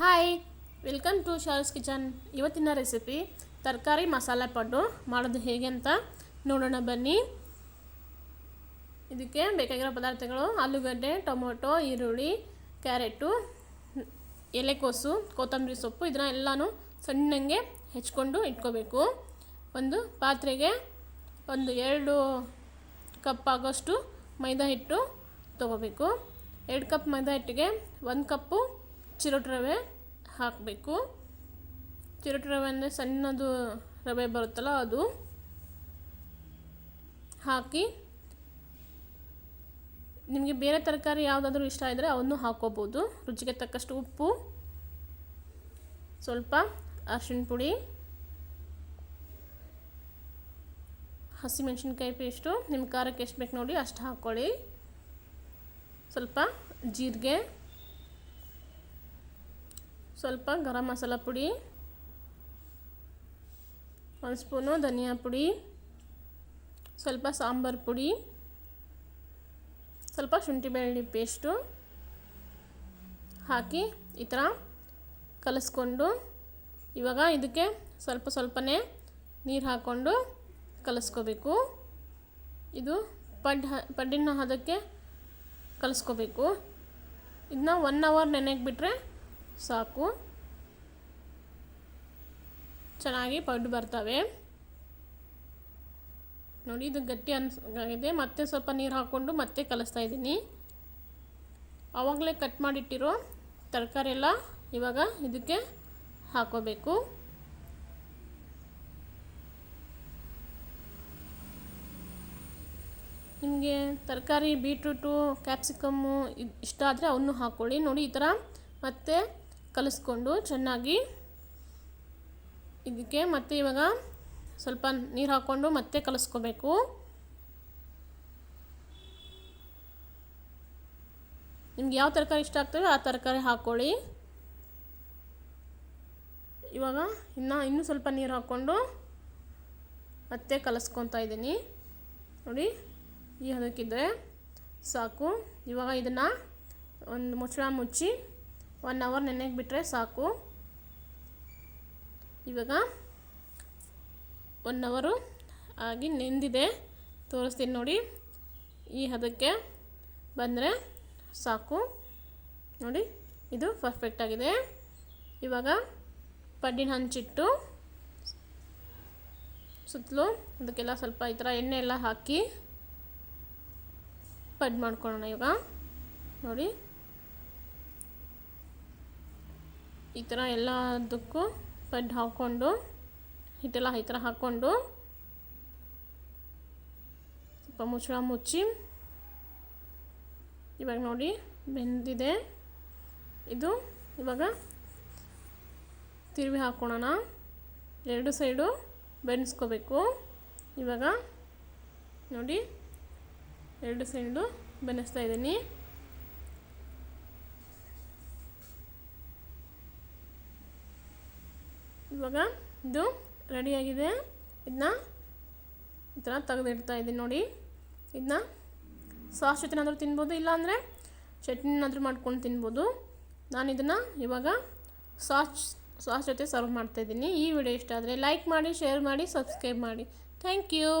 Hi welcome to Shar's kitchen ಇವತ್ತಿನ recipe ತರಕಾರಿ ಮಸಾಲೆ ಪಡ್ಡು. ಮಾಡೋದು ಹೇಗೆ ಅಂತ ನೋಡೋಣ ಬನ್ನಿ. ಇದಕ್ಕೆ ಬೇಕಾಗಿರೋ ಪದಾರ್ಥಗಳು ಆಲೂಗಡ್ಡೆ, ಟೊಮೊಟೊ, ಈರುಳ್ಳಿ, ಕ್ಯಾರೆಟು, ಎಲೆಕೋಸು, ಕೊತ್ತಂಬರಿ ಸೊಪ್ಪು, ಇದನ್ನ ಎಲ್ಲನೂ ಸಣ್ಣಂಗೆ ಹೆಚ್ಕೊಂಡು ಇಟ್ಕೋಬೇಕು. ಒಂದು ಪಾತ್ರೆಗೆ ಒಂದು ಎರಡು ಕಪ್ ಆಗೋಷ್ಟು ಮೈದಾ ಹಿಟ್ಟು ತೊಗೋಬೇಕು. ಎರಡು ಕಪ್ ಮೈದಾ ಹಿಟ್ಟಿಗೆ ಒಂದು ಕಪ್ಪು ಚಿರೋಟಿ ರವೆ ಹಾಕಬೇಕು. ಚಿರೋಟು ರವೆ ಅಂದರೆ ಸಣ್ಣದು ರವೆ ಬರುತ್ತಲ್ಲ ಅದು. ಹಾಕಿ ನಿಮಗೆ ಬೇರೆ ತರಕಾರಿ ಯಾವುದಾದ್ರೂ ಇಷ್ಟ ಇದ್ದರೆ ಅವನ್ನು ಹಾಕೋಬೋದು. ರುಚಿಗೆ ತಕ್ಕಷ್ಟು ಉಪ್ಪು, ಸ್ವಲ್ಪ ಅರಿಶಿಣ ಪುಡಿ, ಹಸಿಮೆಣ್ಸಿನ್ಕಾಯಿ ಪೇಸ್ಟು ನಿಮ್ಮ ಖಾರಕ್ಕೆ ಎಷ್ಟು ಬೇಕು ನೋಡಿ ಅಷ್ಟು ಹಾಕ್ಕೊಳ್ಳಿ ಸ್ವಲ್ಪ ಜೀರಿಗೆ ಸ್ವಲ್ಪ ಗರಂ ಮಸಾಲ ಪುಡಿ, ಒಂದು ಸ್ಪೂನು ಧನಿಯಾ ಪುಡಿ, ಸ್ವಲ್ಪ ಸಾಂಬಾರು ಪುಡಿ, ಸ್ವಲ್ಪ ಶುಂಠಿ ಬೆಳ್ಳುಳ್ಳಿ ಪೇಸ್ಟು ಹಾಕಿ ಈ ಥರ ಕಲಿಸ್ಕೊಂಡು, ಇವಾಗ ಇದಕ್ಕೆ ಸ್ವಲ್ಪ ಸ್ವಲ್ಪನೇ ನೀರು ಹಾಕ್ಕೊಂಡು ಕಲಿಸ್ಕೋಬೇಕು. ಇದು ಪಡ್ ಪಡ್ಡಿನ ಹದಕ್ಕೆ ಕಲಿಸ್ಕೋಬೇಕು. ಇದನ್ನ ಒನ್ ಅವರ್ ನೆನೆಗೆ ಬಿಟ್ಟರೆ ಸಾಕು. ಚೆನ್ನಾಗಿ ಪಡ್ಡು ಬರ್ತವೆ. ನೋಡಿ, ಇದು ಗಟ್ಟಿ ಅನ್ಸಾಗಿದೆ ಮತ್ತೆ ಸ್ವಲ್ಪ ನೀರು ಹಾಕ್ಕೊಂಡು ಮತ್ತೆ ಕಲಿಸ್ತಾ ಇದ್ದೀನಿ. ಆವಾಗಲೇ ಕಟ್ ಮಾಡಿಟ್ಟಿರೋ ತರಕಾರಿ ಎಲ್ಲ ಇವಾಗ ಇದಕ್ಕೆ ಹಾಕೋಬೇಕು. ನಿಮಗೆ ತರಕಾರಿ, ಬೀಟ್ರೂಟು, ಕ್ಯಾಪ್ಸಿಕಮ್ಮು ಇಷ್ಟ ಆದರೆ ಅವನ್ನು ಹಾಕ್ಕೊಳ್ಳಿ ನೋಡಿ, ಈ ಥರ ಮತ್ತೆ ಕಲಿಸ್ಕೊಂಡು ಚೆನ್ನಾಗಿ ಇದಕ್ಕೆ ಮತ್ತೆ ಇವಾಗ ಸ್ವಲ್ಪ ನೀರು ಹಾಕ್ಕೊಂಡು ಮತ್ತೆ ಕಲಿಸ್ಕೋಬೇಕು. ನಿಮ್ಗೆ ಯಾವ ತರಕಾರಿ ಇಷ್ಟ ಆಗ್ತವೆ ಆ ತರಕಾರಿ ಹಾಕ್ಕೊಳ್ಳಿ ಇವಾಗ ಇನ್ನು ಇನ್ನೂ ಸ್ವಲ್ಪ ನೀರು ಹಾಕ್ಕೊಂಡು ಮತ್ತೆ ಕಲಿಸ್ಕೊತಾ ಇದ್ದೀನಿ. ನೋಡಿ, ಈ ಹದಕ್ಕಿದ್ರೆ ಸಾಕು. ಇವಾಗ ಇದನ್ನು ಒಂದು ಮುಚ್ಚಳ ಮುಚ್ಚಿ ಒನ್ ಅವರ್ ನೆನೆಗೆ ಬಿಟ್ಟರೆ ಸಾಕು. ಇವಾಗ ಒನ್ ಅವರು ಆಗಿ ನೆಂದಿದೆ. ತೋರಿಸ್ತೀನಿ ನೋಡಿ. ಈ ಹದಕ್ಕೆ ಬಂದರೆ ಸಾಕು. ನೋಡಿ, ಇದು ಪರ್ಫೆಕ್ಟಾಗಿದೆ ಇವಾಗ ಪಡ್ಡಿನ ಹಂಚಿಟ್ಟು ಸುತ್ತಲೂ ಅದಕ್ಕೆಲ್ಲ ಸ್ವಲ್ಪ ಈ ಥರ ಎಣ್ಣೆ ಎಲ್ಲ ಹಾಕಿ ಪಡ್ ಮಾಡ್ಕೊಳ್ಳೋಣ ಇವಾಗ. ನೋಡಿ. ಈ ಥರ ಎಲ್ಲದಕ್ಕೂ ಪಡ್ ಹಾಕ್ಕೊಂಡು, ಹಿಟ್ಟೆಲ್ಲ ಈ ಥರ ಹಾಕ್ಕೊಂಡು ಸ್ವಲ್ಪ ಮುಚ್ಚಳ ಮುಚ್ಚಿ, ಇವಾಗ ನೋಡಿ ಬೆಂದಿದೆ. ಇದು ಇವಾಗ ತಿರುವಿ ಹಾಕ್ಕೊಳ್ಳೋಣ ಎರಡು ಸೈಡು ಬೆನ್ಸ್ಕೋಬೇಕು ಇವಾಗ ನೋಡಿ ಎರಡು ಸೈಡು ಬೆನೆಸ್ತಾ ಇದ್ದೀನಿ. ಇವಾಗ ಇದು ರೆಡಿಯಾಗಿದೆ ಇದನ್ನ ಈ ಥರ ತೆಗೆದಿಡ್ತಾ ಇದ್ದೀನಿ ನೋಡಿ. ಇದನ್ನ ಸಾಸ್ ಜೊತೆನಾದರೂ ತಿನ್ಬೋದು, ಇಲ್ಲಾಂದರೆ ಚಟ್ನಿನಾದರೂ ಮಾಡ್ಕೊಂಡು ತಿನ್ಬೋದು. ನಾನು ಇದನ್ನು ಇವಾಗ ಸಾಸ್ ಸಾಸ್ ಜೊತೆ ಸರ್ವ್ ಮಾಡ್ತಾಯಿದ್ದೀನಿ ಈ ವಿಡಿಯೋ ಇಷ್ಟ ಆದರೆ ಲೈಕ್ ಮಾಡಿ ಶೇರ್ ಮಾಡಿ ಸಬ್ಸ್ಕ್ರೈಬ್ ಮಾಡಿ. Thank you